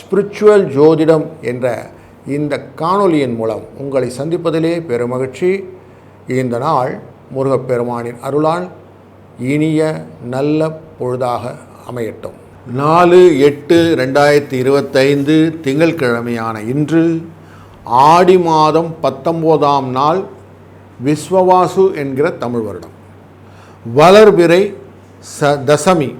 Spiritual ஜோதிடம் என்ற இந்த காணொலியின் மூலம் உங்களை சந்திப்பதிலே பெருமகிழ்ச்சி. இந்த நாள் முருகப்பெருமானின் அருளால் இனிய நல்ல பொழுதாக அமையட்டும். நாலு எட்டு ரெண்டாயிரத்தி இருபத்தைந்து திங்கட்கிழமையான இன்று ஆடி மாதம் பத்தொம்போதாம் நாள் விஸ்வவாசு என்கிற தமிழ் வருடம். வளர்பிறை ச தசமி.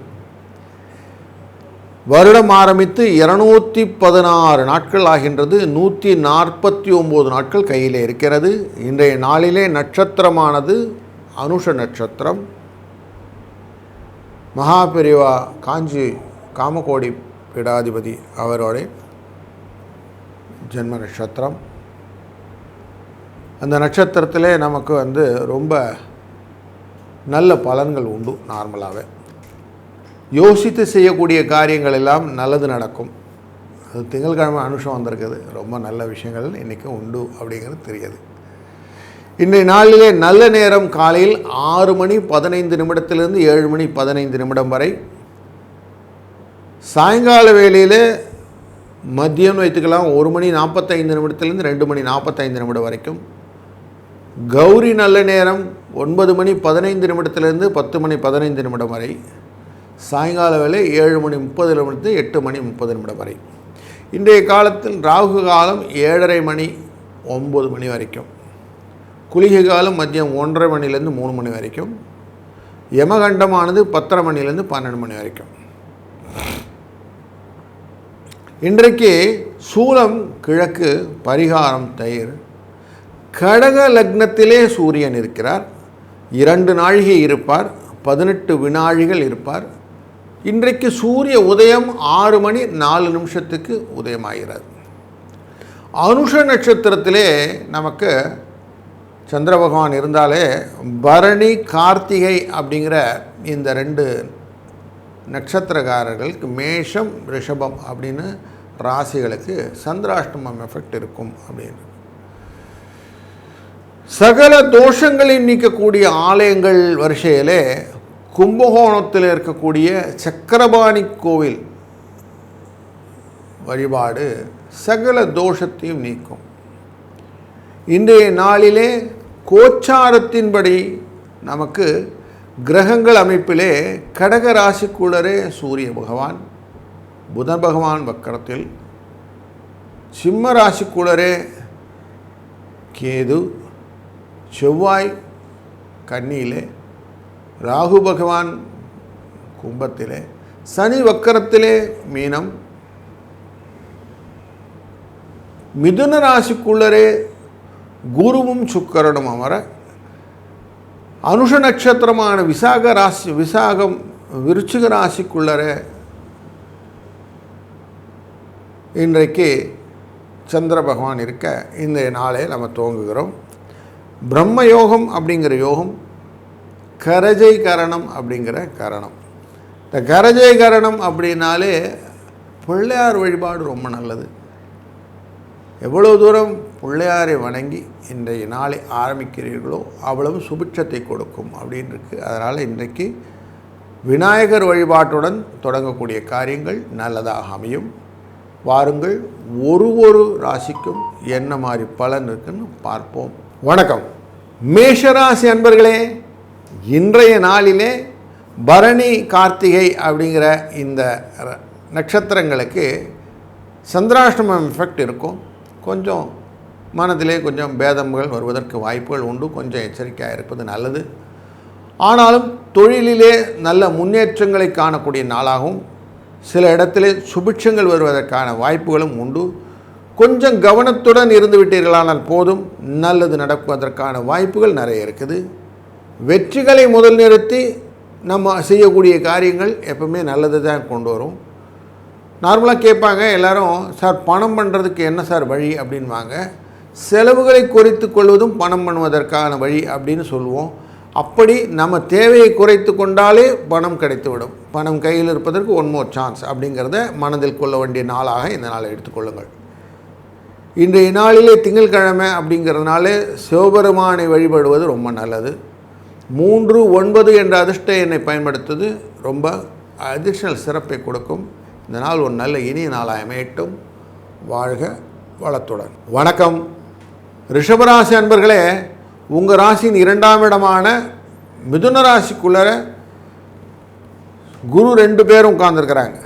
வருடம் ஆரம்பித்து இருநூற்றி பதினாறு நாட்கள் ஆகின்றது. நூற்றி நாற்பத்தி ஒம்பது நாட்கள் கையிலே இருக்கிறது. இன்றைய நாளிலே நட்சத்திரமானது அனுஷ நட்சத்திரம். மகாபிரிவா காஞ்சி காமகோடி பீடாதிபதி அவரோட ஜென்ம நட்சத்திரம். அந்த நட்சத்திரத்திலே நமக்கு வந்து ரொம்ப நல்ல பலன்கள் உண்டு நார்மலாகவே யோசித்து செய்யக்கூடிய காரியங்கள் எல்லாம் நல்லது நடக்கும். அது திங்கள்கிழமை அனுஷம் வந்திருக்குது. ரொம்ப நல்ல விஷயங்கள் இன்றைக்கும் உண்டு அப்படிங்கிறது தெரியுது. இன்றைய நாளிலே நல்ல நேரம் காலையில் ஆறு மணி பதினைந்து நிமிடத்திலிருந்து ஏழு மணி பதினைந்து நிமிடம் வரை. சாயங்கால வேளையில் மதியம் வைத்துக்கலாம் ஒரு மணி நாற்பத்தைந்து நிமிடத்திலேருந்து ரெண்டு மணி நாற்பத்தைந்து நிமிடம் வரைக்கும். கௌரி நல்ல நேரம் ஒன்பது மணி பதினைந்து நிமிடத்துலேருந்து பத்து மணி பதினைந்து நிமிடம் வரை சாயங்கால வேலை ஏழு மணி முப்பது நிமிடத்து எட்டு மணி முப்பது நிமிடம் வரை. இன்றைய காலத்தில் ராகு காலம் ஏழரை மணி ஒம்பது மணி வரைக்கும் குளிகை காலம் மதியம் ஒன்றரை மணிலேருந்து மூணு மணி வரைக்கும் யமகண்டமானது பத்தரை மணிலேருந்து பன்னெண்டு மணி வரைக்கும். இன்றைக்கு சூலம் கிழக்கு பரிகாரம் தயிர் கடக லக்னத்திலே சூரியன் இருக்கிறார். இரண்டு நாழிகை இருப்பார் பதினெட்டு வினாழிகள் இருப்பார். இன்றைக்கு சூரிய உதயம் ஆறு மணி நாலு நிமிஷத்துக்கு உதயமாகிறது அனுஷ நட்சத்திரத்திலே நமக்கு சந்திர பகவான் இருந்தாலே பரணி கார்த்திகை அப்படிங்கிற இந்த ரெண்டு நட்சத்திரக்காரர்களுக்கு மேஷம் ரிஷபம் அப்படின்னு ராசிகளுக்கு சந்திராஷ்டமம் எஃபெக்ட் இருக்கும் அப்படின்னு. சகல தோஷங்களை நீக்கக்கூடிய ஆலயங்கள் வரிசையிலே கும்பகோணத்தில் இருக்கக்கூடிய சக்கரபாணி கோவில் வழிபாடு சகல தோஷத்தையும் நீக்கும். இன்றைய நாளிலே கோச்சாரத்தின்படி நமக்கு கிரகங்கள் அமைப்பிலே கடக ராசிக்குள்ளரே சூரிய பகவான் புதன் பகவான் வக்கரத்தில் சிம்ம ராசிக்குள்ளரே கேது செவ்வாய் கன்னியிலே ராகு பகவான் கும்பத்திலே சனி வக்கரத்திலே மீனம். மிதுன ராசிக்குள்ளரே குருவும் சுக்கரனும் அமர அனுஷ நட்சத்திரமான விசாக ராசி விசாகம் விருச்சிக ராசிக்குள்ளரே இன்றைக்கு சந்திர பகவான் இருக்க இந்த நாளை நம்ம துவங்குகிறோம். பிரம்ம யோகம் அப்படிங்கிற யோகம் கரஜை கரணம் அப்படிங்கிற கரணம். இந்த கரஜை கரணம் அப்படின்னாலே பிள்ளையார் வழிபாடு ரொம்ப நல்லது. எவ்வளோ தூரம் பிள்ளையாரை வணங்கி இன்றைய நாளை ஆரம்பிக்கிறீர்களோ அவ்வளவு சுபிட்சத்தை கொடுக்கும் அப்படின்னு இருக்குது அதனால் இன்றைக்கு விநாயகர் வழிபாட்டுடன் தொடங்கக்கூடிய காரியங்கள் நல்லதாக அமையும். வாருங்கள் ஒரு ஒரு ராசிக்கும் என்ன மாதிரி பலன் இருக்குன்னு பார்ப்போம். வணக்கம். மேஷராசி அன்பர்களே இன்றைய நாளிலே பரணி கார்த்திகை அப்படிங்கிற இந்த நட்சத்திரங்களுக்கு சந்திராஷ்டமம் எஃபெக்ட் இருக்கும். கொஞ்சம் மனதிலே கொஞ்சம் பேதங்கள் வருவதற்கு வாய்ப்புகள் உண்டு. கொஞ்சம் எச்சரிக்கையாக இருப்பது நல்லது. ஆனாலும் தொழிலிலே நல்ல முன்னேற்றங்களை காணக்கூடிய நாளாகவும் சில இடத்திலே சுபிட்சங்கள் வருவதற்கான வாய்ப்புகளும் உண்டு. கொஞ்சம் கவனத்துடன் இருந்து விட்டீர்களானால் போதும். நல்லது நடப்பதற்கான வாய்ப்புகள் நிறைய இருக்குது. வெற்றிகளை முதல் நிறுத்தி நம்ம செய்யக்கூடிய காரியங்கள் எப்பவுமே நல்லது தான் கொண்டு வரும். நார்மலாக கேட்பாங்க எல்லாரும் சார் பணம் பண்ணுறதுக்கு என்ன சார் வழி? அப்படின்வாங்க. செலவுகளை குறைத்து கொள்வதும் பணம் பண்ணுவதற்கான வழி அப்படின்னு சொல்லுவோம். அப்படி நம்ம தேவையை குறைத்து கொண்டாலே பணம் கிடைத்துவிடும். பணம் கையில் இருப்பதற்கு ஒன் மோர் சான்ஸ் அப்படிங்கிறத மனதில் கொள்ள வேண்டிய நாளாக இந்த நாளை எடுத்துக்கொள்ளுங்கள் இன்றைய நாளிலே திங்கட்கிழமை அப்படிங்கிறதுனாலே சிவபெருமானை வழிபடுவது ரொம்ப நல்லது. மூன்று ஒன்பது என்ற அதிர்ஷ்ட எண்ணை பயன்படுத்துவது ரொம்ப அடிஷ்னல் சிறப்பை கொடுக்கும். இந்த நாள் ஒரு நல்ல இனிய நாளாக அமையட்டும். வாழ்க வளத்துடன். வணக்கம். ரிஷபராசி அன்பர்களே உங்கள் ராசியின் இரண்டாம் இடமான மிதுன ராசிக்குள்ளே குரு ரெண்டு பேரும் உட்கார்ந்துருக்கிறாங்க.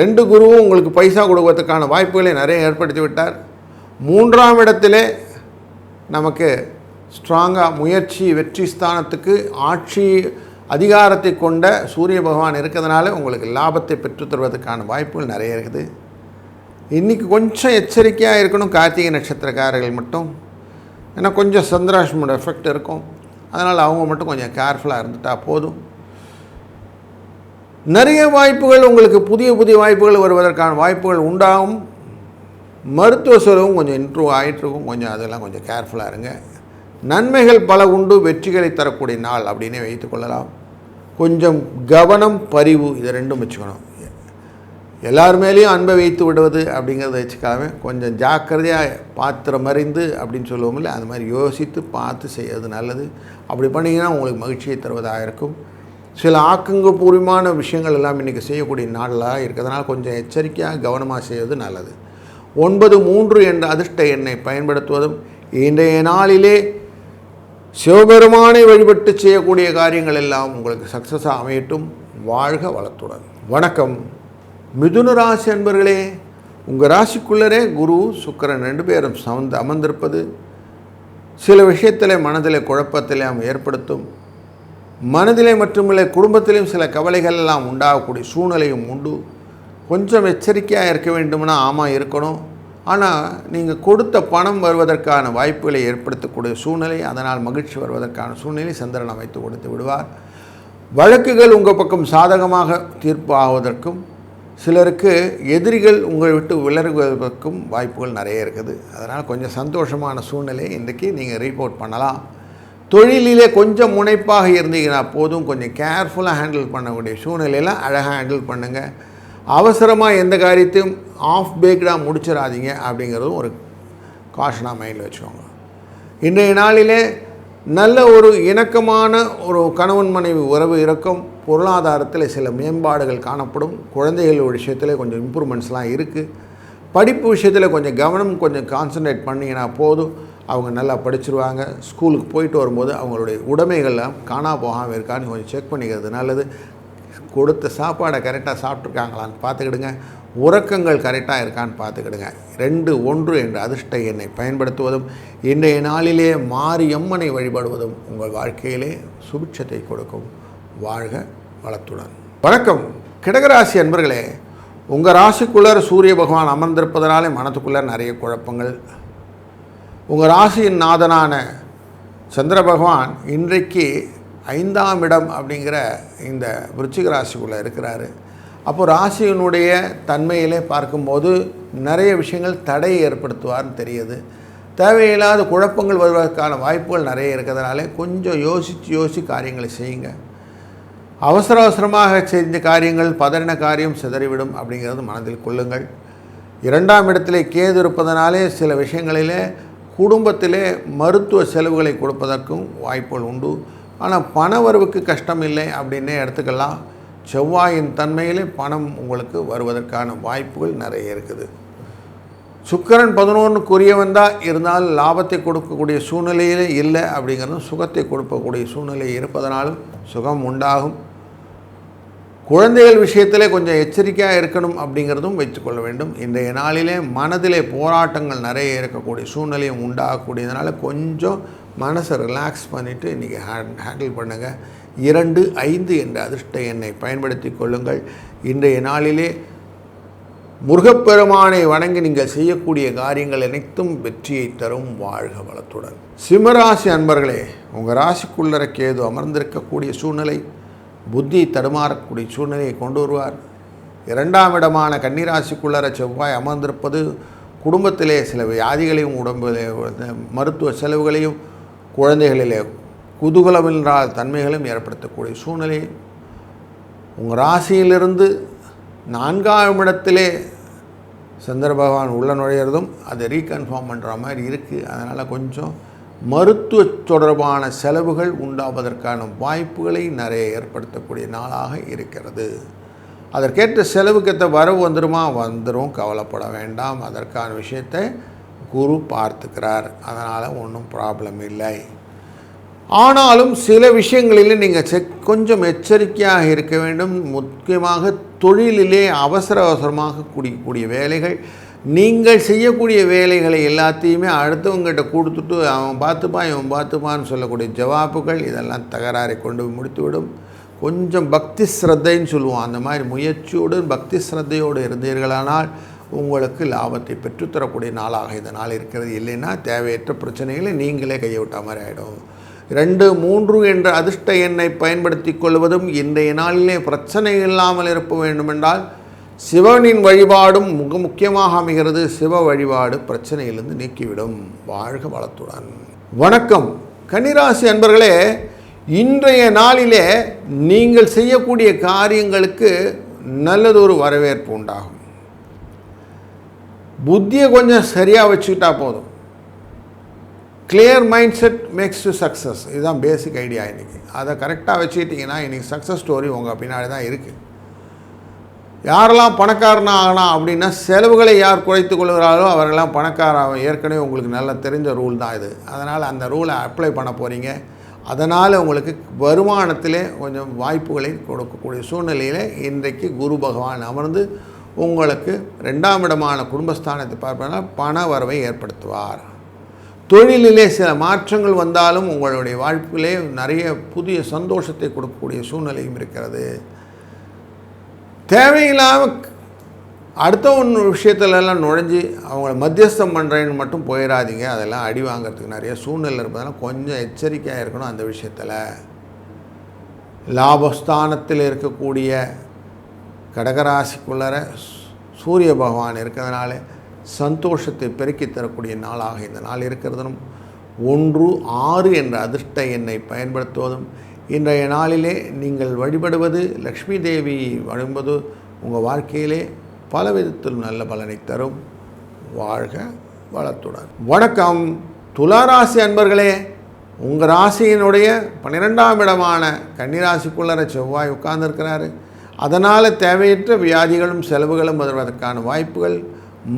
ரெண்டு குருவும் உங்களுக்கு பைசா கொடுக்கறதுக்கான வாய்ப்புகளை நிறைய ஏற்படுத்தி விட்டார். மூன்றாம் இடத்திலே நமக்கு ஸ்ட்ராங்காக முயற்சி வெற்றி ஸ்தானத்துக்கு ஆட்சி அதிகாரத்தை கொண்ட சூரிய பகவான் இருக்கிறதுனால உங்களுக்கு லாபத்தை பெற்றுத் தருவதற்கான வாய்ப்புகள் நிறைய இருக்குது. இன்றைக்கி கொஞ்சம் எச்சரிக்கையாக இருக்கணும் கார்த்திகை நட்சத்திரக்காரர்கள் மட்டும். ஏன்னா கொஞ்சம் சந்திராஷ்மோட எஃபெக்ட் இருக்கும். அதனால் அவங்க மட்டும் கொஞ்சம் கேர்ஃபுல்லாக இருந்துட்டால் போதும். நிறைய வாய்ப்புகள் உங்களுக்கு புதிய புதிய வாய்ப்புகள் வருவதற்கான வாய்ப்புகள் உண்டாகும். மருத்துவ செலவும் கொஞ்சம் இன்ட்ரூவ் ஆகிட்டுருக்கும் கொஞ்சம் அதெல்லாம் கொஞ்சம் கேர்ஃபுல்லாக இருங்க. நன்மைகள் பல உண்டு வெற்றிகளை தரக்கூடிய நாள் அப்படின்னே வைத்துக்கொள்ளலாம் கொஞ்சம் கவனம் பரிவு இதை ரெண்டும் வச்சுக்கணும். எல்லார் மேலேயும் அன்பை வைத்து விடுவது அப்படிங்கிறத வச்சுக்காம கொஞ்சம் ஜாக்கிரதையாக பாத்திரம் அறிந்து அப்படின்னு சொல்லுவோம்ல அந்த மாதிரி யோசித்து பார்த்து செய்யறது நல்லது. அப்படி பண்ணிங்கன்னா உங்களுக்கு மகிழ்ச்சியை தருவதாக இருக்கும். சில ஆக்கங்கபூர்வமான விஷயங்கள் எல்லாம் இன்றைக்கி செய்யக்கூடிய நாளாக இருக்கிறதுனால கொஞ்சம் எச்சரிக்கையாக கவனமாக செய்வது நல்லது. ஒன்பது மூன்று என்ற அதிர்ஷ்ட எண்ணை பயன்படுத்துவதும் இன்றைய நாளிலே சிவபெருமானை வழிபட்டு செய்யக்கூடிய காரியங்கள் எல்லாம் உங்களுக்கு சக்ஸஸாக அமையட்டும். வாழ்க வளத்துடன். வணக்கம். மிதுன ராசி அன்பர்களே உங்கள் ராசிக்குள்ளரே குரு சுக்கரன் ரெண்டு பேரும் சமந்து அமர்ந்திருப்பது சில விஷயத்தில் மனதில் குழப்பத்திலே ஏற்படுத்தும். மனதிலே மட்டுமில்லை குடும்பத்திலையும் சில கவலைகள் எல்லாம் உண்டாகக்கூடிய சூழ்நிலையும் உண்டு. கொஞ்சம் எச்சரிக்கையாக இருக்க வேண்டும்னா ஆமாம் இருக்கணும். ஆனால் நீங்கள் கொடுத்த பணம் வருவதற்கான வாய்ப்புகளை ஏற்படுத்தக்கூடிய சூழ்நிலை அதனால் மகிழ்ச்சி வருவதற்கான சூழ்நிலை சந்திரன் அமைத்து கொடுத்து விடுவார். வழக்குகள் உங்கள் பக்கம் சாதகமாக தீர்ப்பு ஆவதற்கும் சிலருக்கு எதிரிகள் உங்களை விட்டு விலகுவதற்கும் வாய்ப்புகள் நிறைய இருக்குது. அதனால் கொஞ்சம் சந்தோஷமான சூழ்நிலை. இன்றைக்கி நீங்கள் ரிப்போர்ட் பண்ணலாம். தொழிலிலே கொஞ்சம் முனைப்பாக இருந்தீங்கன்னா போதும். கொஞ்சம் கேர்ஃபுல்லாக ஹேண்டில் பண்ணக்கூடிய சூழ்நிலையெல்லாம் அழகாக ஹேண்டில் பண்ணுங்கள் அவசரமாக எந்த காரியத்தையும் ஆஃப் பேக்டாக முடிச்சிடாதீங்க அப்படிங்கிறதும் ஒரு காஷனாக மைண்டில் வச்சுக்கோங்க. இன்றைய நாளிலே நல்ல ஒரு இணக்கமான ஒரு கணவன் மனைவி உறவு இருக்கும் பொருளாதாரத்தில் சில மேம்பாடுகள் காணப்படும். குழந்தைகள் விஷயத்தில் கொஞ்சம் இம்ப்ரூவ்மெண்ட்ஸ்லாம் இருக்குது படிப்பு விஷயத்தில் கொஞ்சம் கவனம் கொஞ்சம் கான்சன்ட்ரேட் பண்ணிங்கன்னா போதும். அவங்க நல்லா படிச்சிருவாங்க. ஸ்கூலுக்கு போயிட்டு வரும்போது அவங்களுடைய உடைமைகள்லாம் காணா போகாமல் இருக்கான்னு கொஞ்சம் செக் பண்ணிக்கிறது நல்லது. கொடுத்த சாப்பாடை கரெக்டாக சாப்பிட்ருக்காங்களான்னு பார்த்துக்கிடுங்க. உறக்கங்கள் கரெக்டாக இருக்கான்னு பார்த்துக்கிடுங்க. ரெண்டு ஒன்று என்ற அதிர்ஷ்ட எண்ணை பயன்படுத்துவதும் இன்றைய நாளிலே மாரியம்மனை வழிபடுவதும் உங்கள் வாழ்க்கையிலே சுபிட்சத்தை கொடுக்கும். வாழ்க வளத்துடன். வணக்கம். கிடகராசி அன்பர்களே உங்கள் ராசிக்குள்ளர் சூரிய பகவான் அமர்ந்திருப்பதனாலே மனத்துக்குள்ளே நிறைய குழப்பங்கள். உங்கள் ராசியின் நாதனான சந்திர பகவான் இன்றைக்கு ஐந்தாம் இடம் அப்படிங்கிற இந்த விருச்சிக ராசிக்குள்ளே இருக்கிறாரு. அப்போ ராசியினுடைய தன்மையிலே பார்க்கும்போது நிறைய விஷயங்கள் தடையை ஏற்படுத்துவார்னு தெரியுது. தேவையில்லாத குழப்பங்கள் வருவதற்கான வாய்ப்புகள் நிறைய இருக்கிறதுனால கொஞ்சம் யோசித்து யோசித்து காரியங்களை செய்யுங்க. அவசர அவசரமாக செஞ்ச காரியங்கள் பதறின காரியம் சிதறிவிடும் அப்படிங்கிறது மனதில் கொள்ளுங்கள். இரண்டாம் இடத்திலே கேது இருப்பதனாலே சில விஷயங்களிலே குடும்பத்திலே மருத்துவ செலவுகளை கொடுப்பதற்கும் வாய்ப்புகள் உண்டு. ஆனால் பண வரவுக்கு கஷ்டம் இல்லை அப்படின்னே எடுத்துக்கலாம். செவ்வாயின் தன்மையிலே பணம் உங்களுக்கு வருவதற்கான வாய்ப்புகள் நிறைய இருக்குது. சுக்கரன் பதினொன்றுக்குரியவன் தான் இருந்தாலும் லாபத்தை கொடுக்கக்கூடிய சூழ்நிலையிலே இல்லை அப்படிங்கிறதும் சுகத்தை கொடுக்கக்கூடிய சூழ்நிலை இருப்பதனாலும் சுகம் உண்டாகும். குழந்தைகள் விஷயத்திலே கொஞ்சம் எச்சரிக்கையாக இருக்கணும் அப்படிங்கிறதும் வைத்துக்கொள்ள வேண்டும். இன்றைய நாளிலே மனதிலே போராட்டங்கள் நிறைய இருக்கக்கூடிய சூழ்நிலையும் உண்டாகக்கூடியதுனால கொஞ்சம் மனசை ரிலாக்ஸ் பண்ணிவிட்டு இன்றைக்கி ஹேண்ட் ஹேண்டில் பண்ணுங்கள் இரண்டு ஐந்து என்ற அதிர்ஷ்ட எண்ணை பயன்படுத்தி கொள்ளுங்கள். இன்றைய நாளிலே முருகப்பெருமானை வணங்கி நீங்கள் செய்யக்கூடிய காரியங்கள் அனைத்தும் வெற்றியை தரும் வாழ்க வளத்துடன். சிம்மராசி அன்பர்களே உங்கள் ராசிக்குள்ளர கேது அமர்ந்திருக்கக்கூடிய சூழ்நிலை புத்தி தடுமாறக்கூடிய சூழ்நிலையை கொண்டு வருவார். இரண்டாம் இடமான கன்னிராசிக்குள்ளர செவ்வாய் அமர்ந்திருப்பது குடும்பத்திலே சில வியாதிகளையும் உடம்பு மருத்துவ செலவுகளையும் குழந்தைகளிலே குதூகலமில்லாத தன்மைகளும் ஏற்படுத்தக்கூடிய சூழ்நிலை. உங்கள் ராசியிலிருந்து நான்காம் இடத்திலே சந்திர பகவான் உள்ள நுழையிறதும் அதை ரீகன்ஃபார்ம் பண்ணுற மாதிரி இருக்குது அதனால் கொஞ்சம் மருத்துவ தொடர்பான செலவுகள் உண்டாவதற்கான வாய்ப்புகளை நிறைய ஏற்படுத்தக்கூடிய நாளாக இருக்கிறது. அதற்கேற்ற செலவுக்கேற்ற வரவு வந்துருமா? வந்துடும் கவலைப்பட வேண்டாம். அதற்கான விஷயத்தை குரு பார்த்துக்கிறார். அதனால் ஒன்றும் ப்ராப்ளம் இல்லை. ஆனாலும் சில விஷயங்களில் நீங்கள் செக் கொஞ்சம் எச்சரிக்கையாக இருக்க வேண்டும். முக்கியமாக தொழிலிலே அவசர அவசரமாக குடிக்கக்கூடிய வேலைகள். நீங்கள் செய்யக்கூடிய வேலைகளை எல்லாத்தையுமே அடுத்தவங்ககிட்ட கொடுத்துட்டு அவன் பார்த்துப்பான் இவன் பார்த்துப்பான்னு சொல்லக்கூடிய ஜவாப்புகள் இதெல்லாம் தகராறை கொண்டு முடித்துவிடும். கொஞ்சம் பக்தி ஸ்ரத்தைன்னு சொல்லுவோம். அந்த மாதிரி முயற்சியோடு பக்தி ஸ்ரத்தையோடு இருந்தீர்களானால் உங்களுக்கு லாபத்தை பெற்றுத்தரக்கூடிய நாளாக இந்த நாள் இருக்கிறது. இல்லைன்னா தேவையற்ற பிரச்சனைகளை நீங்களே கையவிட்ட மாதிரி ஆகிடும் ரெண்டு மூன்று என்ற அதிர்ஷ்ட எண்ணை பயன்படுத்தி கொள்வதும் இன்றைய நாளிலே பிரச்சனை இல்லாமல் இருப்ப வேண்டுமென்றால் சிவனின் வழிபாடும் மிக முக்கியமாக அமைகிறது. சிவ வழிபாடு பிரச்சனையிலிருந்து நீக்கிவிடும். வாழ்க வளத்துடன். வணக்கம். கன்னிராசி அன்பர்களே இன்றைய நாளிலே நீங்கள் செய்யக்கூடிய காரியங்களுக்கு நல்லதொரு வரவேற்பு உண்டாகும். புத்தியை கொஞ்சம் சரியாக வச்சுக்கிட்டா போதும். Clear mind set makes to success இதுதான் பேசிக் ஐடியா இன்றைக்கி அதை கரெக்டாக வச்சுக்கிட்டிங்கன்னா இன்றைக்கி சக்ஸஸ் ஸ்டோரி உங்கள் பின்னாடி தான் இருக்குது யாரெல்லாம் பணக்காரனாக ஆகலாம் அப்படின்னா செலவுகளை யார் குறைத்து கொள்கிறாரோ அவரெல்லாம் பணக்காராக ஏற்கனவே உங்களுக்கு நல்லா தெரிஞ்ச ரூல் தான் இது. அதனால் அந்த ரூலை அப்ளை பண்ண போகிறீங்க அதனால் உங்களுக்கு வருமானத்திலே கொஞ்சம் வாய்ப்புகளை கொடுக்கக்கூடிய சூழ்நிலையில் இன்றைக்கு குரு பகவான் அமர்ந்து உங்களுக்கு ரெண்டாம் இடமான குடும்பஸ்தானத்தை பார்ப்பதனா பண வரவை ஏற்படுத்துவார். தொழிலிலே சில மாற்றங்கள் வந்தாலும் உங்களுடைய வாழ்க்கையிலே நிறைய புதிய சந்தோஷத்தை கொடுக்கக்கூடிய சூழ்நிலையும் இருக்கிறது. தேவையில்லாமல் அடுத்த ஒன்று விஷயத்துலலாம் நுழைஞ்சி அவங்கள மத்தியஸ்தம் பண்ணுறேன்னு மட்டும் போயிடாதீங்க அதெல்லாம் அடி வாங்கிறதுக்கு நிறைய சூழ்நிலை இருப்பதெல்லாம் கொஞ்சம் எச்சரிக்கையாக இருக்கணும் அந்த விஷயத்தில். லாபஸ்தானத்தில் இருக்கக்கூடிய கடகராசிக்குள்ளர சூரிய பகவான் இருக்கிறதுனால சந்தோஷத்தை பெருக்கி தரக்கூடிய நாளாக இந்த நாள் இருக்கிறதுனும் ஒன்று ஆறு என்ற அதிர்ஷ்ட எண்ணை பயன்படுத்துவதும் இன்றைய நாளிலே நீங்கள் வழிபடுவது லக்ஷ்மி தேவி வழிபது உங்கள் வாழ்க்கையிலே பல விதத்தில் நல்ல பலனை தரும். வாழ்க வளத்துடன். வணக்கம். துளாராசி அன்பர்களே உங்கள் ராசியினுடைய பன்னிரெண்டாம் இடமான கன்னிராசிக்குள்ளர செவ்வாய் உட்கார்ந்துருக்கிறாரு. அதனால் தேவையற்ற வியாதிகளும் செலவுகளும் வருவதற்கான வாய்ப்புகள்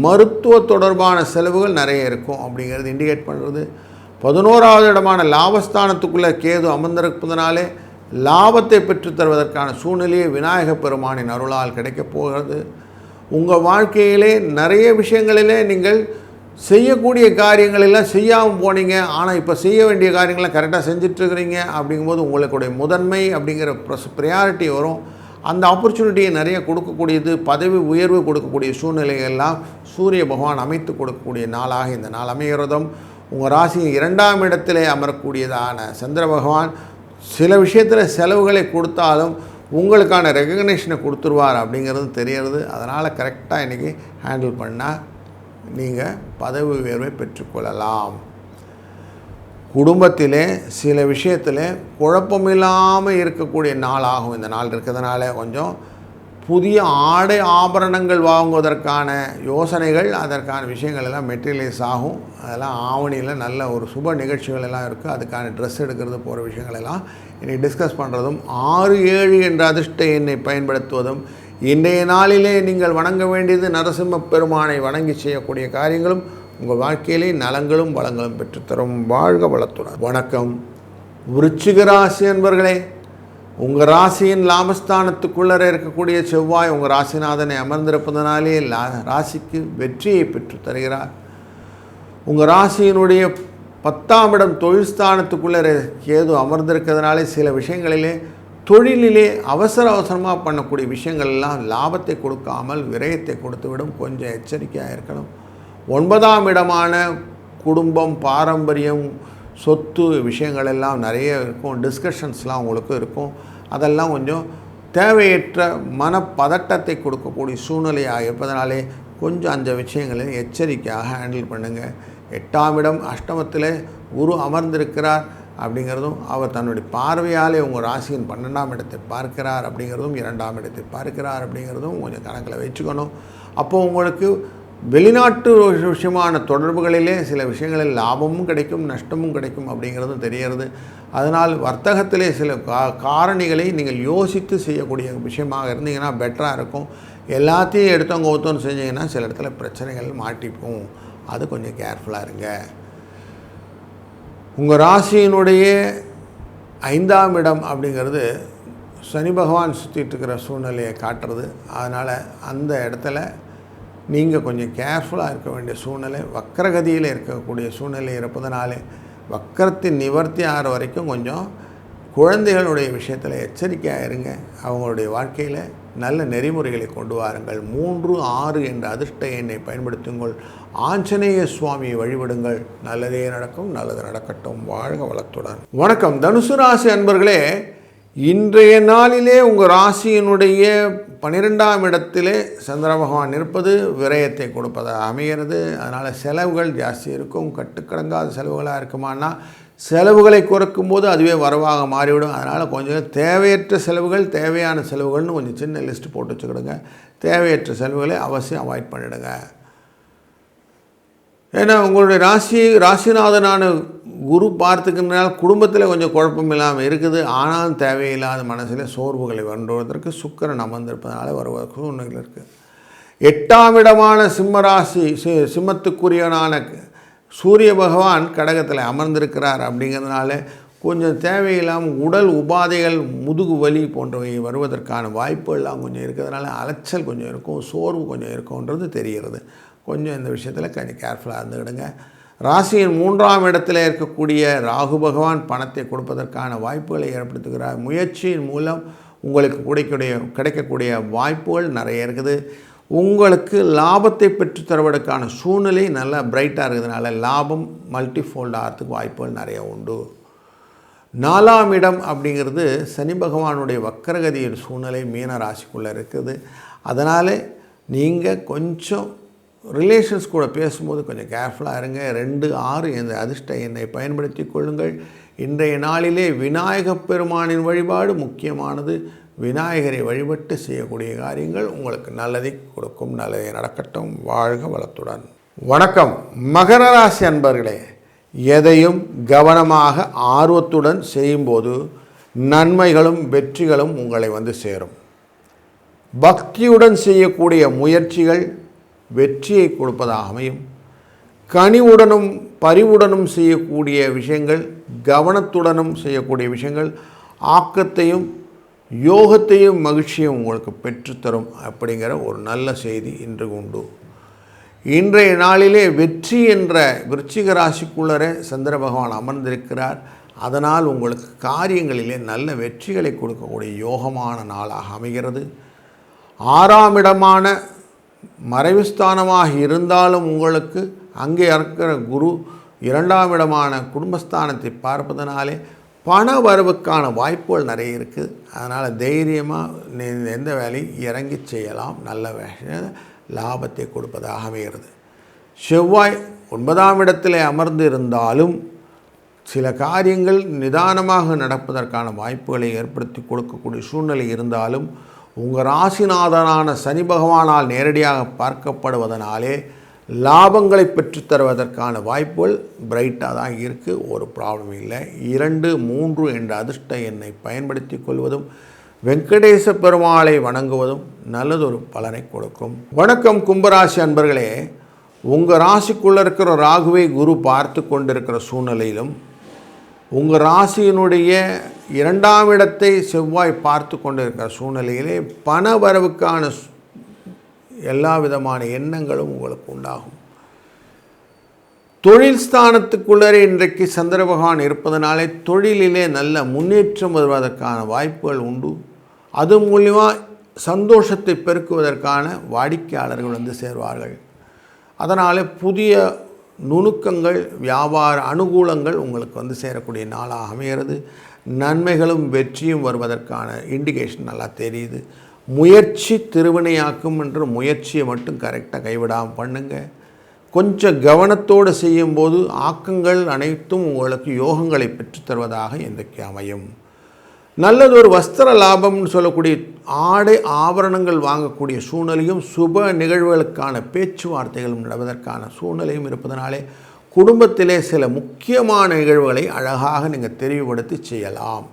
மருத்துவ தொடர்பான செலவுகள் நிறைய இருக்கும் அப்படிங்கிறது இண்டிகேட் பண்ணுறது பதினோராவது இடமான லாபஸ்தானத்துக்குள்ளே கேது அமர்ந்திருப்பதனாலே லாபத்தை பெற்றுத் தருவதற்கான சூழ்நிலையை விநாயக பெருமானின் அருளால் கிடைக்கப் போகிறது. உங்கள் வாழ்க்கையிலே நிறைய விஷயங்களிலே நீங்கள் செய்யக்கூடிய காரியங்களெல்லாம் செய்யாமல் போனீங்க. ஆனால் இப்போ செய்ய வேண்டிய காரியங்கள்லாம் கரெக்டாக செஞ்சிட்ருக்கிறீங்க அப்படிங்கும்போது உங்களுடைய முதன்மை அப்படிங்கிற ப்ரஸ் ப்ரையாரிட்டி வரும். அந்த ஆப்பர்ச்சுனிட்டியை நிறைய கொடுக்கக்கூடியது பதவி உயர்வு கொடுக்கக்கூடிய சூழ்நிலைகள்லாம் சூரிய பகவான் அமைத்து கொடுக்கக்கூடிய நாளாக இந்த நாள் அமைகிறதும் உங்கள் ராசியின் இரண்டாம் இடத்திலே அமரக்கூடியதான சந்திர பகவான் சில விஷயத்தில் செலவுகளை கொடுத்தாலும் உங்களுக்கான ரெகக்னேஷனை கொடுத்துருவார் அப்படிங்கிறது தெரியறது அதனால் கரெக்டாக இன்றைக்கி ஹேண்டில் பண்ணால் நீங்கள் பதவி உயர்வை பெற்றுக்கொள்ளலாம். குடும்பத்திலே சில விஷயத்தில் குழப்பமில்லாமல் இருக்கக்கூடிய நாளாகும் இந்த நாள் இருக்கிறதுனால கொஞ்சம் புதிய ஆடை ஆபரணங்கள் வாங்குவதற்கான யோசனைகள் அதற்கான விஷயங்கள் எல்லாம் மெட்டீரியலைஸ் ஆகும். அதெல்லாம் ஆவணியில் நல்ல ஒரு சுப நிகழ்ச்சிகள் எல்லாம் இருக்குது அதுக்கான ட்ரெஸ் எடுக்கிறது போகிற விஷயங்கள் எல்லாம் இன்றைக்கி டிஸ்கஸ் பண்ணுறதும் ஆறு ஏழு என்ற அதிர்ஷ்ட எண்ணை பயன்படுத்துவதும் இன்றைய நாளிலே நீங்கள் வணங்க வேண்டியது நரசிம்ம பெருமானை வணங்கி செய்யக்கூடிய காரியங்களும் உங்கள் வாழ்க்கையிலே நலங்களும் வளங்களும் பெற்றுத்தரும். வாழ்க வளத்துடன். வணக்கம். விருச்சிக ராசி என்பர்களே உங்கள் ராசியின் லாபஸ்தானத்துக்குள்ளே இருக்கக்கூடிய செவ்வாய் உங்கள் ராசிநாதனை அமர்ந்திருப்பதனாலே லா ராசிக்கு வெற்றியை பெற்று தருகிறார். உங்கள் ராசியினுடைய பத்தாம் இடம் தொழில் ஸ்தானத்துக்குள்ளே கேது அமர்ந்திருக்கிறதுனாலே சில விஷயங்களிலே தொழிலிலே அவசர அவசரமாக பண்ணக்கூடிய விஷயங்கள் எல்லாம் லாபத்தை கொடுக்காமல் விரயத்தை கொடுத்துவிடும். கொஞ்சம் எச்சரிக்கையாக இருக்கணும். ஒன்பதாம் இடமான குடும்பம் பாரம்பரியம் சொத்து விஷயங்கள் எல்லாம் நிறைய இருக்கும் டிஸ்கஷன்ஸ்லாம் உங்களுக்கு இருக்கும். அதெல்லாம் கொஞ்சம் தேவையற்ற மனப்பதட்டத்தை கொடுக்கக்கூடிய சூழ்நிலையாக இருப்பதனாலே கொஞ்சம் அந்த விஷயங்களை எச்சரிக்கையாக ஹேண்டில் பண்ணுங்கள் எட்டாம் இடம் அஷ்டமத்தில் குரு அமர்ந்திருக்கிறார் அப்படிங்கிறதும் அவர் தன்னுடைய பார்வையாலே உங்கள் ராசியின் பன்னெண்டாம் இடத்தை பார்க்கிறார் அப்படிங்கிறதும் இரண்டாம் இடத்தை பார்க்கிறார் அப்படிங்கிறதும் கொஞ்சம் கணக்கில் வச்சுக்கணும். அப்போது உங்களுக்கு வெளிநாட்டு விஷயமான தொடர்புகளிலே சில விஷயங்களில் லாபமும் கிடைக்கும் நஷ்டமும் கிடைக்கும் அப்படிங்கிறது தெரியறது அதனால் வர்த்தகத்திலே சில கா காரணிகளை நீங்கள் யோசித்து செய்யக்கூடிய விஷயமாக இருந்தீங்கன்னா பெட்டராக இருக்கும். எல்லாத்தையும் எடுத்தவங்க ஒருத்தவங்க செஞ்சீங்கன்னா சில இடத்துல பிரச்சனைகள் மாட்டிப்போம். அது கொஞ்சம் கேர்ஃபுல்லாக இருங்க. உங்கள் ராசியினுடைய ஐந்தாம் இடம் அப்படிங்கிறது சனி பகவான் சுற்றிட்டு இருக்கிற சூழ்நிலையை காட்டுறது. அதனால் அந்த இடத்துல நீங்கள் கொஞ்சம் கேர்ஃபுல்லாக இருக்க வேண்டிய சூழ்நிலை வக்கரகதியில் இருக்கக்கூடிய சூழ்நிலை இருப்பதனாலே வக்கரத்தின் நிவர்த்தி ஆகிற வரைக்கும் கொஞ்சம் குழந்தைகளுடைய விஷயத்தில் எச்சரிக்கையாக இருங்க. அவங்களுடைய வாழ்க்கையில் நல்ல நெறிமுறைகளை கொண்டு வாருங்கள். மூன்று ஆறு என்ற அதிர்ஷ்ட எண்ணை பயன்படுத்துங்கள். ஆஞ்சநேய சுவாமியை வழிபடுங்கள். நல்லதே நடக்கும் நல்லது நடக்கட்டும். வாழ்க வளத்துடன். வணக்கம். தனுசு ராசி அன்பர்களே இன்றைய நாளிலே உங்கள் ராசியினுடைய பன்னிரெண்டாம் இடத்திலே சந்திர பகவான் இருப்பது விரயத்தை கொடுப்பதாக அமைகிறது. அதனால் செலவுகள் ஜாஸ்தி இருக்கும். கட்டுக்கடங்காத செலவுகளாக இருக்குமானா செலவுகளை குறைக்கும் போது அதுவே வரவாக மாறிவிடும். அதனால் கொஞ்சம் தேவையற்ற செலவுகள் தேவையான செலவுகள்னு கொஞ்சம் சின்ன லிஸ்ட் போட்டு வச்சுக்கிடுங்க. தேவையற்ற செலவுகளை அவசியம் அவாய்ட் பண்ணிவிடுங்க ஏன்னா உங்களுடைய ராசி ராசிநாதனான குரு பார்த்துக்கின்றால் குடும்பத்தில் கொஞ்சம் குழப்பம் இல்லாமல் இருக்குது. ஆனாலும் தேவையில்லாத மனசில் சோர்வுகளை வருவதற்கு சுக்கரன் அமர்ந்திருப்பதனால வருவதற்கு சூழ்நிலை இருக்குது எட்டாம் இடமான சிம்மராசி சி- சிம்மத்துக்குரியவனான சூரிய பகவான் கடகத்தில் அமர்ந்திருக்கிறார் அப்படிங்கிறதுனால கொஞ்சம் தேவையில்லாமல் உடல் உபாதைகள் முதுகு வலி போன்றவை வருவதற்கான வாய்ப்புகள்லாம் கொஞ்சம் இருக்கிறதுனால அலைச்சல் கொஞ்சம் இருக்கும் சோர்வு கொஞ்சம் இருக்கும்ன்றது தெரிகிறது. கொஞ்சம் இந்த விஷயத்தில் கொஞ்சம் கேர்ஃபுல்லாக இருந்துக்கிடுங்க. ராசியின் மூன்றாம் இடத்துல இருக்கக்கூடிய ராகு பகவான் பணத்தை கொடுப்பதற்கான வாய்ப்புகளை ஏற்படுத்துகிறார். முயற்சியின் மூலம் உங்களுக்கு கிடைக்கக்கூடிய கிடைக்கக்கூடிய வாய்ப்புகள் நிறைய இருக்குது. உங்களுக்கு லாபத்தை பெற்று தருவதற்கான சூழ்நிலை நல்லா பிரைட்டாக இருக்கிறதுனால லாபம் மல்டிஃபோல்ட் ஆகிறதுக்கு வாய்ப்புகள் நிறைய உண்டு. நாலாம் இடம் அப்படிங்கிறது சனி பகவானுடைய வக்கரகதியின் சூழ்நிலை மீன ராசிக்குள்ளே இருக்குது. அதனால் நீங்கள் கொஞ்சம் ரிலேஷன்ஸ் கூட பேசும்போது கொஞ்சம் கேர்ஃபுல்லாக இருங்க. ரெண்டு ஆறு என்ற அதிர்ஷ்ட எண்ணை பயன்படுத்தி கொள்ளுங்கள். இன்றைய நாளிலே விநாயகப் பெருமானின் வழிபாடு முக்கியமானது. விநாயகரை வழிபட்டு செய்யக்கூடிய காரியங்கள் உங்களுக்கு நல்லதை கொடுக்கும். நல்லதை நடக்கட்டும். வாழ்க வளத்துடன். வணக்கம். மகர ராசி அன்பர்களே எதையும் கவனமாக ஆர்வத்துடன் செய்யும்போது நன்மைகளும் வெற்றிகளும் உங்களை வந்து சேரும். பக்தியுடன் செய்யக்கூடிய முயற்சிகள் வெற்றியை கொடுப்பதாக அமையும். கனிவுடனும் பரிவுடனும் செய்யக்கூடிய விஷயங்கள் கவனத்துடனும் செய்யக்கூடிய விஷயங்கள் ஆக்கத்தையும் யோகத்தையும் மகிழ்ச்சியும் உங்களுக்கு பெற்றுத்தரும் அப்படிங்கிற ஒரு நல்ல செய்தி இன்று உண்டு. இன்றைய நாளிலே வெற்றி என்ற விருச்சிக ராசிக்குள்ளரே சந்திர பகவான் அமர்ந்திருக்கிறார். அதனால் உங்களுக்கு காரியங்களிலே நல்ல வெற்றிகளை கொடுக்கக்கூடிய யோகமான நாளாக அமைகிறது. ஆறாம் இடமான மறைவுஸ்தானமாக இருந்தாலும் உங்களுக்கு அங்கே இருக்கிற குரு இரண்டாம் இடமான குடும்பஸ்தானத்தை பார்ப்பதனாலே பண வரவுக்கான வாய்ப்புகள் நிறைய இருக்குது அதனால் தைரியமாக எந்த வேலையும் இறங்கி செய்யலாம். நல்ல லாபத்தை கொடுப்பதாக அமைகிறது செவ்வாய் ஒன்பதாம் இடத்திலே அமர்ந்து இருந்தாலும் சில காரியங்கள் நிதானமாக நடப்பதற்கான வாய்ப்புகளை ஏற்படுத்தி கொடுக்கக்கூடிய சூழ்நிலை இருந்தாலும் உங்கள் ராசிநாதனான சனி பகவானால் நேரடியாக பார்க்கப்படுவதனாலே லாபங்களை பெற்றுத்தருவதற்கான வாய்ப்புகள் பிரைட்டாக தான் இருக்குது ஒரு ப்ராப்ளம் இல்லை. இரண்டு மூன்று என்ற அதிர்ஷ்ட எண்ணை பயன்படுத்தி கொள்வதும் வெங்கடேச பெருமாளை வணங்குவதும் நல்லதொரு பலனை கொடுக்கும். வணக்கம் கும்பராசி அன்பர்களே. உங்கள் ராசிக்குள்ளே இருக்கிற ராகுவை குரு பார்த்து கொண்டிருக்கிற சூழ்நிலையிலும் உங்கள் ராசியினுடைய இரண்டாம் இடத்தை செவ்வாய் பார்த்து கொண்டிருக்கிற சூழ்நிலையிலே பண வரவுக்கான எல்லா விதமான எண்ணங்களும் உங்களுக்கு உண்டாகும். தொழில் ஸ்தானத்துக்குள்ளரே இன்றைக்கு சந்திர பகவான் இருப்பதனாலே தொழிலிலே நல்ல முன்னேற்றம் வருவதற்கான வாய்ப்புகள் உண்டு. அது மூலிமா சந்தோஷத்தை பெருக்குவதற்கான வாடிக்கையாளர்கள் வந்து சேர்வார்கள். அதனால் புதிய நுணுக்கங்கள் வியாபார அனுகூலங்கள் உங்களுக்கு வந்து சேரக்கூடிய நாளாக அமைகிறது. நன்மைகளும் வெற்றியும் வருவதற்கான இண்டிகேஷன் நல்லா தெரியுது. முயற்சி திருவினையாக்கும் என்ற முயற்சியை மட்டும் கரெக்டாக கைவிடாமல் பண்ணுங்கள் கொஞ்சம் கவனத்தோடு செய்யும்போது ஆக்கங்கள் அனைத்தும் உங்களுக்கு யோகங்களை பெற்றுத்தருவதாக இன்றைக்கு அமையும். நல்லது ஒரு வஸ்திர லாபம்னு சொல்லக்கூடிய ஆடை ஆபரணங்கள் வாங்கக்கூடிய சூழ்நிலையும் சுப நிகழ்வுகளுக்கான பேச்சுவார்த்தைகளும் நடவதற்கான சூழ்நிலையும் இருப்பதனாலே குடும்பத்திலே சில முக்கியமான நிகழ்வுகளை அழகாக நீங்கள் தெளிவுபடுத்தி செய்யலாம்.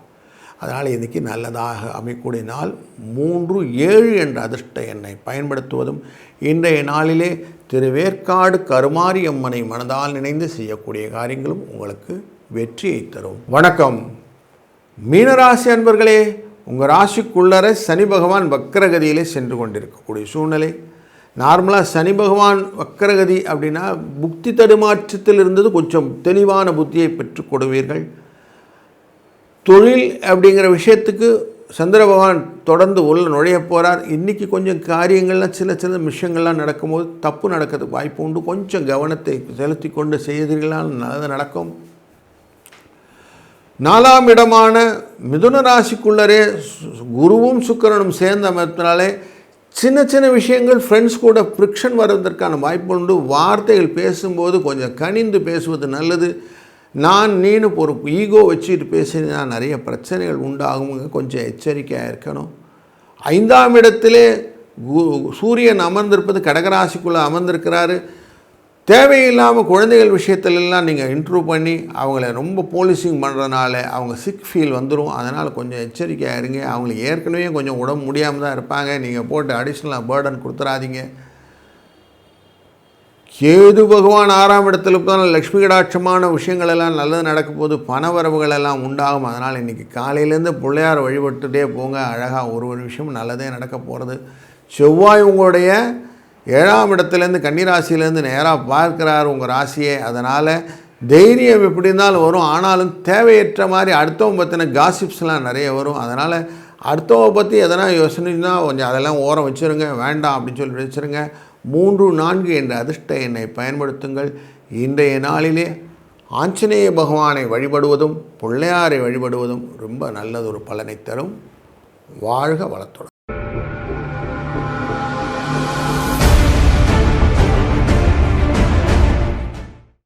அதனால் இன்றைக்கி நல்லதாக அமைக்கூடிய நாள் மூன்று ஏழு என்ற அதிர்ஷ்ட எண்ணை பயன்படுத்துவதும் இன்றைய நாளிலே திருவேற்காடு கருமாரி அம்மனை மனதால் நினைந்து செய்யக்கூடிய காரியங்களும் உங்களுக்கு வெற்றியை தரும். வணக்கம். மீனராசி அன்பர்களே உங்கள் ராசிக்குள்ளர சனி பகவான் வக்கரகதியிலே சென்று கொண்டிருக்கக்கூடிய சூழ்நிலை. நார்மலாக சனி பகவான் வக்கரகதி அப்படின்னா புக்தி தடுமாற்றத்தில் இருந்தது கொஞ்சம் தெளிவான புத்தியை பெற்றுக் கொடுவீர்கள். தொழில் அப்படிங்கிற விஷயத்துக்கு சந்திர பகவான் தொடர்ந்து உள்ள நுழைய போகிறார் இன்றைக்கி கொஞ்சம் காரியங்கள்லாம் சில சில விஷயங்கள்லாம் நடக்கும்போது தப்பு நடக்கிறதுக்கு வாய்ப்பு உண்டு. கொஞ்சம் கவனத்தை செலுத்தி கொண்டு செய்தீர்களால் நல்லது நடக்கும். நாலாம் இடமான மிதுன ராசிக்குள்ளரே குருவும் சுக்கிரனும் சேர்ந்த அமைப்பினாலே சின்ன சின்ன விஷயங்கள் ஃப்ரெண்ட்ஸ் கூட ஃப்ரிக்ஷன் வருவதற்கான வாய்ப்பு உண்டு. வார்த்தைகள் பேசும்போது கொஞ்சம் கனிந்து பேசுவது நல்லது. நான் நீனு ஒரு ஈகோ வச்சுட்டு பேசினா நிறைய பிரச்சனைகள் உண்டாகுங்க கொஞ்சம் எச்சரிக்கையாக இருக்கணும். ஐந்தாம் இடத்திலே கு- சூரியன் அமர்ந்திருப்பது கடகராசிக்குள்ளே அமர்ந்திருக்கிறாரு. தேவையில்லாமல் குழந்தைகள் விஷயத்துலலாம் நீங்கள் இன்ட்ரூவ் பண்ணி அவங்கள ரொம்ப போலீசிங் பண்ணுறதுனால அவங்க சிக் ஃபீல் வந்துடும் அதனால் கொஞ்சம் எச்சரிக்கையாக இருங்க. அவங்களுக்கு ஏற்கனவே கொஞ்சம் உடம்பு முடியாமல் தான் இருப்பாங்க. நீங்கள் போட்டு அடிஷ்னலாக பேர்டன் கொடுத்துறாதீங்க. கேது பகவான் ஆறாம் இடத்துல தான் லக்ஷ்மி கடாட்சமான விஷயங்கள் எல்லாம் நல்லது நடக்கும் போது பணவரவுகள் எல்லாம் உண்டாகும். அதனால் இன்றைக்கி காலையிலேருந்து பிள்ளையார் வழிபட்டுட்டே போங்க. அழகாக ஒரு ஒரு விஷயம் நல்லதே நடக்க போகிறது செவ்வாய் உங்களுடைய ஏழாம் இடத்துலேருந்து கன்னிராசியிலேருந்து நேராக பார்க்குறார் உங்கள் ராசியை. அதனால் தைரியம் எப்படி இருந்தாலும் வரும். ஆனாலும் தேவையற்ற மாதிரி அடுத்தவங்க பற்றின காசிப்ஸ்லாம் நிறைய வரும். அதனால் அடுத்தவங்க பற்றி எதனா யோசனைனா கொஞ்சம் அதெல்லாம் ஓரம் வச்சுருங்க. வேண்டாம் அப்படின்னு சொல்லி வச்சுருங்க மூன்று நான்கு என்ற அதிர்ஷ்ட எண்ணை பயன்படுத்துங்கள். இன்றைய நாளிலே ஆஞ்சநேய பகவானை வழிபடுவதும் பிள்ளையாரை வழிபடுவதும் ரொம்ப நல்லதொரு பலனை தரும். வாழ்க வளத்துடன்.